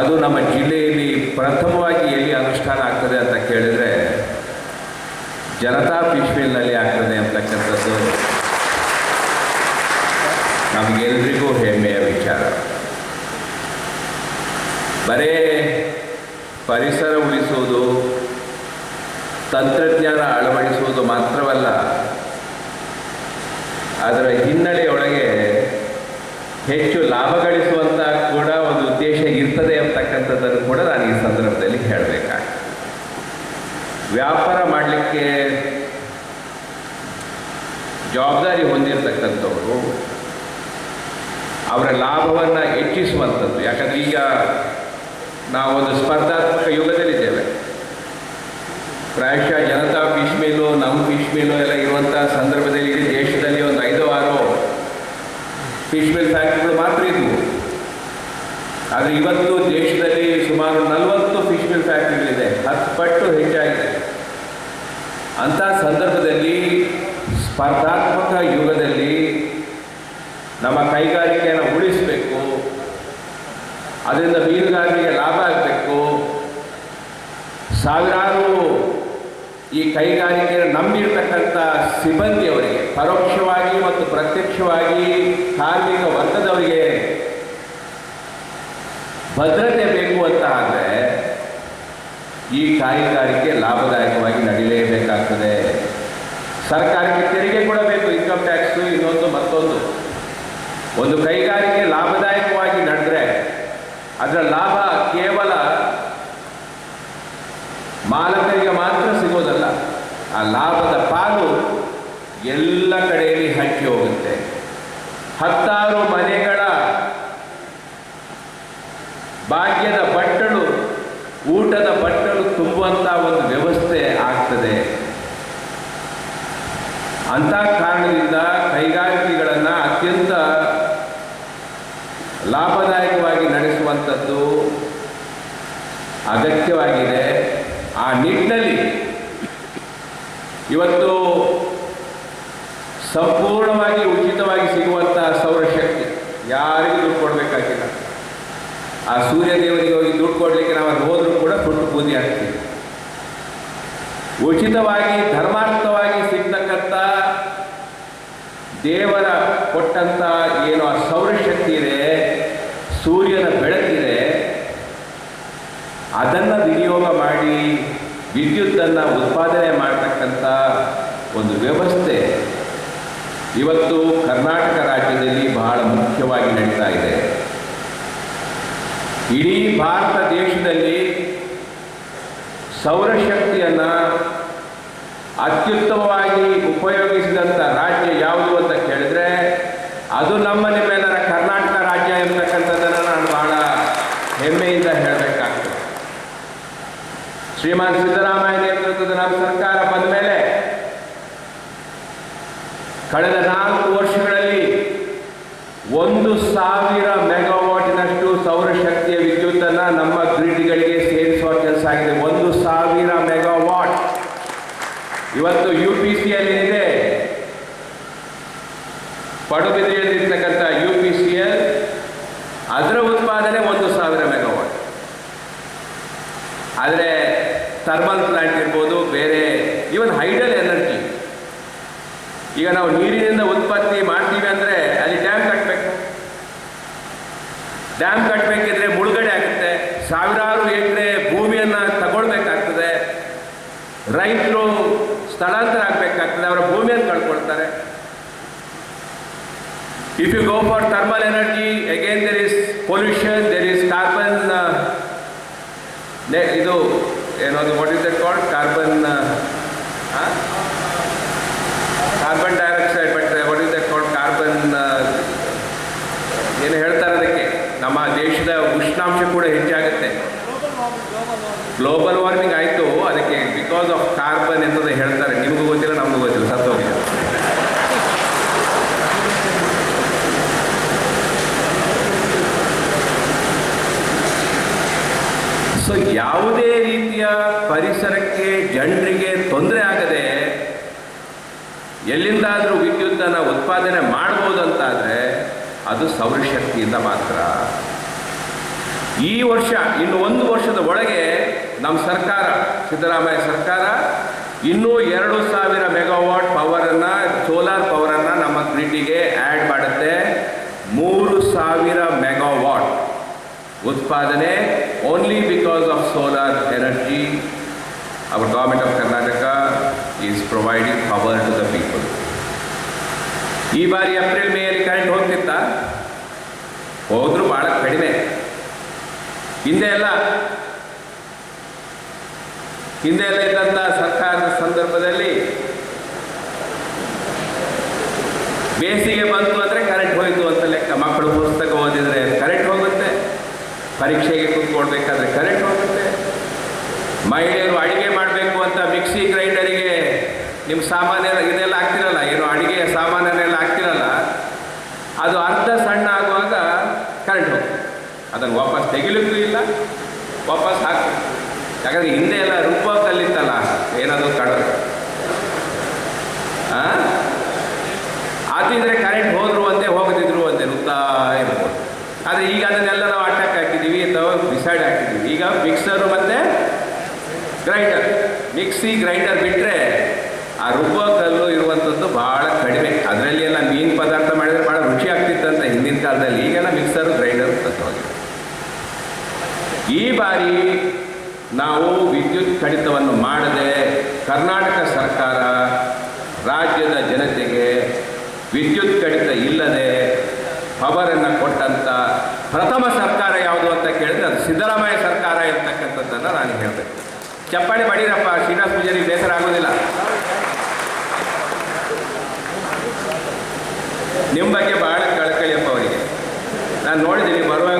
ಅದು ನಮ್ಮ ಜಿಲ್ಲೆಯಲ್ಲಿ ಪ್ರಥಮವಾಗಿ ಎಲ್ಲಿ ಅನುಷ್ಠಾನ ಆಗ್ತದೆ ಅಂತ ಕೇಳಿದರೆ ಜನತಾ ಫಿಶ್ ಮಿಲ್ನಲ್ಲಿ ಆಗ್ತದೆ ಅಂತಕ್ಕಂಥದ್ದು ನಮಗೆಲ್ರಿಗೂ ಹೆಮ್ಮೆಯ ವಿಚಾರ. ಬರೇ ಪರಿಸರ ಉಳಿಸುವುದು, ತಂತ್ರಜ್ಞಾನ ಅಳವಡಿಸುವುದು ಮಾತ್ರವಲ್ಲ, ಅದರ ಹಿನ್ನೆಲೆಯೊಳಗೆ ಹೆಚ್ಚು ಲಾಭ ಗಳಿಸುವಂತ ಕೂಡ ಒಂದು ಉದ್ದೇಶ ಇರ್ತದೆ ಅಂತಕ್ಕಂಥದ್ದನ್ನು ಕೂಡ ನಾನು ಈ ಸಂದರ್ಭದಲ್ಲಿ ಹೇಳಬೇಕಾಗಿ ವ್ಯಾಪಾರ ಮಾಡಲಿಕ್ಕೆ ಜವಾಬ್ದಾರಿ ಹೊಂದಿರತಕ್ಕಂಥವರು ಅವರ ಲಾಭವನ್ನು ಹೆಚ್ಚಿಸುವಂಥದ್ದು. ಯಾಕಂದ್ರೆ ಈಗ ನಾವೊಂದು ಸ್ಪರ್ಧಾತ್ಮಕ ಯುಗದಲ್ಲಿದ್ದೇವೆ. ಪ್ರಾಯಶಃ ಜನತಾ ಫಿಶ್ ನಮ್ಮ ಫಿಶ್ ಎಲ್ಲ ಇರುವಂಥ ಸಂದರ್ಭದಲ್ಲಿ ದೇಶದಲ್ಲಿ ಒಂದು ಐದು, ಆರು ಫಿಶ್ ಫ್ಯಾಕ್ಟ್ರಿಗಳು ಮಾತ್ರ ಇದ್ವು. ಆದರೆ ಇವತ್ತು ದೇಶದಲ್ಲಿ ಸುಮಾರು ನಲವತ್ತು ಫಿಶ್ ಮಿಲ್ ಫ್ಯಾಕ್ಟ್ರಿಗಳಿದೆ ಹತ್ತು ಪಟ್ಟು ಹೆಚ್ಚಾಗಿದೆ. ಅಂಥ ಸಂದರ್ಭದಲ್ಲಿ ಸ್ಪರ್ಧಾತ್ಮಕ ಯುಗದಲ್ಲಿ ನಮ್ಮ ಕೈಗಾರಿಕೆಯನ್ನು ಉಳಿಸಬೇಕು. ಅದರಿಂದ ಮೀನುಗಾರರಿಗೆ ಲಾಭ ಆಗಬೇಕು. ಸಾವಿರಾರು ಈ ಕೈಗಾರಿಕೆಯನ್ನು ನಂಬಿರ್ತಕ್ಕಂಥ ಸಿಬ್ಬಂದಿಯವರಿಗೆ, ಪರೋಕ್ಷವಾಗಿ ಮತ್ತು ಪ್ರತ್ಯಕ್ಷವಾಗಿ, ಕಾರ್ಮಿಕ ವರ್ಗದವರಿಗೆ ಭದ್ರತೆ ಬೇಕು ಅಂತ ಆದರೆ ಈ ಕೈಗಾರಿಕೆ ಲಾಭದಾಯಕವಾಗಿ ನಡೀಲೇಬೇಕಾಗ್ತದೆ. ಸರ್ಕಾರಕ್ಕೆ ತೆರಿಗೆ ಕೊಡಬೇಕು ಇನ್ಕಮ್ ಟ್ಯಾಕ್ಸು ಇನ್ನೊಂದು ಮತ್ತೊಂದು. ಒಂದು ಕೈಗಾರಿಕೆ ಲಾಭದಾಯಕವಾಗಿ ನಡೆದ್ರೆ ಅದರ ಲಾಭ ಕೇವಲ ಮಾಲಕರಿಗೆ ಮಾತ್ರ ಸಿಗೋದಲ್ಲ, ಆ ಲಾಭದ ಪಾಲು ಎಲ್ಲ ಕಡೆಯಲ್ಲಿ ಹಂಚಿ ಹೋಗುತ್ತೆ. ಹತ್ತಾರು ಮನೆಗಳ ಭಾಗ್ಯದ ಬಟ್ಟಲು, ಊಟದ ಬಟ್ಟಲು ತುಂಬುವಂಥ ಒಂದು ವ್ಯವಸ್ಥೆ ಆಗ್ತದೆ. ಅಂತ ಕಾರಣದಿಂದ ಕೈಗಾರಿಕೆಗಳನ್ನು ಅತ್ಯಂತ ಲಾಭದಾಯಕವಾಗಿ ನಡೆಸುವಂಥದ್ದು ಅಗತ್ಯವಾಗಿದೆ. ಆ ನಿಟ್ಟಿನಲ್ಲಿ ಇವತ್ತು ಸಂಪೂರ್ಣವಾಗಿ ಉಚಿತವಾಗಿ ಸಿಗುವಂಥ ಸೌರಶಕ್ತಿ ಯಾರಿಗೂ ದುಡ್ಡು ಕೊಡಬೇಕಾಗಿಲ್ಲ ಆ ಸೂರ್ಯ ದೇವರಿಗೆ ಹೋಗಿ ದುಡ್ಡು ಕೊಡಲಿಕ್ಕೆ ನಾವು ಅಲ್ಲಿ ಹೋದರೂ ಕೂಡ ಕೊಟ್ಟು ಪೂಜೆ ಆಗ್ತೀವಿ. ಉಚಿತವಾಗಿ, ಧರ್ಮಾರ್ಥವಾಗಿ ಸಿಗ್ತಕ್ಕಂಥ ದೇವರ ಕೊಟ್ಟಂಥ ಏನು ಆ ಸೌರಶಕ್ತಿ ಇದೆ, ಸೂರ್ಯನ ಬೆಳಕಿದೆ, ಅದನ್ನು ವಿನಿಯೋಗ ಮಾಡಿ ವಿದ್ಯುತ್ತನ್ನು ಉತ್ಪಾದನೆ ಮಾಡತಕ್ಕಂಥ ಒಂದು ವ್ಯವಸ್ಥೆ ಇವತ್ತು ಕರ್ನಾಟಕ ರಾಜ್ಯದಲ್ಲಿ ಬಹಳ ಮುಖ್ಯವಾಗಿ ನಡೀತಾ ಇದೆ. ಇಡೀ ಭಾರತ ದೇಶದಲ್ಲಿ ಸೌರಶಕ್ತಿಯನ್ನು ಅತ್ಯುತ್ತಮವಾಗಿ ಉಪಯೋಗಿಸಿದಂಥ ರಾಜ್ಯ ಯಾವುದು ಅಂತ ಕೇಳಿದ್ರೆ, ಅದು ನಮ್ಮ ನಿಮ್ಮೆಲ್ಲರ ಕರ್ನಾಟಕ ರಾಜ್ಯ ಎಂಬತಕ್ಕಂಥದ್ದನ್ನು ನಾನು ಬಹಳ ಹೆಮ್ಮೆಯಿಂದ ಹೇಳಬೇಕಾಗ್ತದೆ. ಶ್ರೀಮಾನ್ ಸಿದ್ದರಾಮಯ್ಯ ನೇತೃತ್ವದ ನಮ್ಮ ಸರ್ಕಾರ ಬಂದ ಮೇಲೆ ಕಳೆದ ನಾಲ್ಕು ವರ್ಷಗಳಲ್ಲಿ ಒಂದು ಸಾವಿರ ವಿದ್ಯುತ್ತನ್ನು ನಮ್ಮ ಗ್ರಿಡ್ಗಳಿಗೆ ಸೇರಿಸುವ ಕೆಲಸ ಆಗಿದೆ. ಒಂದು ಸಾವಿರ ಮೆಗಾವಾಟ್. ಇವತ್ತು ಯು ಪಿ ಸಿ ಎಲ್ ಏನಿದೆ? ಪಡುಬಿದ್ರಿಯಲ್ಲಿರ್ತಕ್ಕಂಥ ಯು ಪಿ ಸಿ ಎಲ್ ಅದರ ಉತ್ಪಾದನೆ ಒಂದು ಸಾವಿರ ಮೆಗಾವಾಟ್. ಆದರೆ ಥರ್ಮಲ್ ಪ್ಲಾಂಟ್ ಇರ್ಬೋದು, ಬೇರೆ ಈವನ್ ಹೈಡಲ್ ಎನರ್ಜಿ. ಈಗ ನಾವು ನೀರಿನಿಂದ ಉತ್ಪತ್ತಿ ಮಾಡ್ತೀವಿ ಅಂದರೆ ಅಲ್ಲಿ ಡ್ಯಾಮ್ ಕಟ್ಟಬೇಕು ಡ್ಯಾಮ್ ಕಟ್ಟಬೇಕಿದ್ರೆ ಸಾವಿರಾರು ಎಕರೆ ಭೂಮಿಯನ್ನು ತಗೊಳ್ಬೇಕಾಗ್ತದೆ. ರೈತರು ಸ್ಥಳಾಂತರ ಆಗಬೇಕಾಗ್ತದೆ, ಅವರ ಭೂಮಿಯನ್ನು ಕಳ್ಕೊಳ್ತಾರೆ. If you go for thermal energy again there is pollution there is carbon ಇದು ಏನೋ what is that called carbon carbon dioxide but what is that called carbon ಏನು ಹೇಳ್ತಾರೆ ಅದಕ್ಕೆ ನಮ್ಮ ದೇಶದ ಉಷ್ಣಾಂಶ ಕೂಡ ಹೆಚ್ಚಾಗುತ್ತೆ ಗ್ಲೋಬಲ್ ವಾರ್ಮಿಂಗ್ ಆಯಿತು ಅದಕ್ಕೆ ಬಿಕಾಸ್ ಆಫ್ ಕಾರ್ಬನ್ ಎಂತ ಹೇಳ್ತಾರೆ, ನಿಮಗೂ ಗೊತ್ತಿಲ್ಲ, ನಮಗೂ ಗೊತ್ತಿಲ್ಲ, ಸತ್ತೋಗಿದೆ. ಸೊ ಯಾವುದೇ ರೀತಿಯ ಪರಿಸರಕ್ಕೆ ಜನರಿಗೆ ತೊಂದರೆ ಆಗದೆ, ಎಲ್ಲಿಂದಾದರೂ ವಿದ್ಯುತ್ತನ್ನು ಉತ್ಪಾದನೆ ಮಾಡ್ಬೋದು ಅಂತಾದರೆ ಅದು ಸೌರಶಕ್ತಿಯಿಂದ ಮಾತ್ರ. ಈ ವರ್ಷ, ಇನ್ನು ಒಂದು ವರ್ಷದ ಒಳಗೆ ನಮ್ಮ ಸರ್ಕಾರ, ಸಿದ್ದರಾಮಯ್ಯ ಸರ್ಕಾರ ಇನ್ನೂ ಎರಡು ಸಾವಿರ ಮೆಗಾವಾಟ್ ಪವರನ್ನು, ಸೋಲಾರ್ ಪವರನ್ನು ನಮ್ಮ ಗ್ರಿಡ್ಡಿಗೆ ಆ್ಯಡ್ ಮಾಡುತ್ತೆ. ಮೂರು ಸಾವಿರ ಮೆಗಾವಾಟ್ ಉತ್ಪಾದನೆ only because of solar energy our government of Karnataka is providing power to the people ಈ ಬಾರಿ ಏಪ್ರಿಲ್ ಮೇಯಲ್ಲಿ ಕರೆಂಟ್ ಹೋಗ್ತಿತ್ತ ಹೋದ್ರು ಭಾಳ ಕಡಿಮೆ ಹಿಂದೆ ಎಲ್ಲ ಹಿಂದೆ ಎಲ್ಲ ಇದ್ದಂಥ ಸರ್ಕಾರದ ಸಂದರ್ಭದಲ್ಲಿ ಬೇಸಿಗೆ ಬಂತು ಅಂದರೆ ಕರೆಂಟ್ ಹೋಯಿತು ಅಂತ ಲೆಕ್ಕ. ಮಕ್ಕಳು ಪುಸ್ತಕ ಓದಿದ್ರೆ ಕರೆಂಟ್ ಹೋಗುತ್ತೆ, ಪರೀಕ್ಷೆಗೆ ಕೂತ್ಕೊಳ್ಬೇಕಾದ್ರೆ ಕರೆಂಟ್ ಹೋಗುತ್ತೆ. ಮಹಿಳೆಯರು ಅಡಿಗೆ ಮಾಡಬೇಕು ಅಂತ ಮಿಕ್ಸಿ ಗ್ರೈಂಡರಿಗೆ ನಿಮ್ಮ ಸಾಮಾನ್ಯ ಇದೆಲ್ಲ ಆಗ್ತಿರಲ್ಲ ಏನು ಅಡಿಗೆ ಸಾಮಾನ್ಯನೆಲ್ಲ ಆಗ್ತಿರಲ್ಲ ಅದು ಅರ್ಧ ಸಣ್ಣ ಆಗುವಾಗ ಕರೆಂಟ್ ಹೋಗುತ್ತೆ ಅದನ್ನು ವಾಪಸ್ ತೆಗಿಲಿಕ್ಕೂ ಇಲ್ಲ ವಾಪಸ್ ಹಾಕಿ ಯಾಕಂದರೆ ಹಿಂದೆ ಎಲ್ಲ ರೂಪ ಕಲ್ಲಿತ್ತಲ್ಲ ಏನಾದರೂ ಕಡ ಆತಿದ್ರೆ ಕರೆಂಟ್ ಹೋದ್ರು ಅಂತೆ ಹೋಗದಿದ್ರು ಅಂತೆ ನುಗ್ತಾ ಇರ್ಬೋದು. ಆದರೆ ಈಗ ಅದನ್ನೆಲ್ಲ ನಾವು ಅಟ್ಯಾಕ್ ಹಾಕಿದ್ದೀವಿ, ಅಥವಾ ಬಿಸೈಡ್ ಹಾಕಿದ್ದೀವಿ. ಈಗ ಮಿಕ್ಸರು ಮತ್ತೆ ಗ್ರೈಂಡರ್ ಮಿಕ್ಸಿ ಗ್ರೈಂಡರ್ ಬಿಟ್ಟರೆ ಆ ರುಬ್ಬೋ ಕಲ್ಲು ಇರುವಂಥದ್ದು ಭಾಳ ಕಡಿಮೆ. ಅದರಲ್ಲಿ ಎಲ್ಲ ಮೀನು ಪದಾರ್ಥ ಮಾಡಿದರೆ ಭಾಳ ರುಚಿ ಆಗ್ತಿತ್ತಂತ ಹಿಂದಿನ ಕಾಲದಲ್ಲಿ. ಈಗೆಲ್ಲ ಮಿಕ್ಸರು ಗ್ರೈಂಡರ್ ಅಂತ ಈ ಬಾರಿ ನಾವು ವಿದ್ಯುತ್ ಕಡಿತವನ್ನು ಮಾಡದೆ ಕರ್ನಾಟಕ ಸರ್ಕಾರ ರಾಜ್ಯದ ಜನತೆಗೆ ವಿದ್ಯುತ್ ಕಡಿತ ಇಲ್ಲದೆ ಪವರನ್ನು ಕೊಟ್ಟಂಥ ಪ್ರಥಮ ಸರ್ಕಾರ ಯಾವುದು ಅಂತ ಕೇಳಿದ್ರೆ ಅದು ಸಿದ್ದರಾಮಯ್ಯ ಸರ್ಕಾರ ಇರ್ತಕ್ಕಂಥದ್ದನ್ನು ನಾನು ಹೇಳಬೇಕು. ಚಪ್ಪಾಳೆ ಮಾಡಿರಪ್ಪ ಶ್ರೀನಿವಾಸ ಪೂಜಾರಿ ಬೇಸರ ಆಗೋದಿಲ್ಲ. ನಿಮ್ಮ ಬಗ್ಗೆ ಭಾಳ ಕಳಕಳಿಯಪ್ಪ ಅವರಿಗೆ. ನಾನು ನೋಡಿದ್ದೀನಿ, ಬರುವಾಗ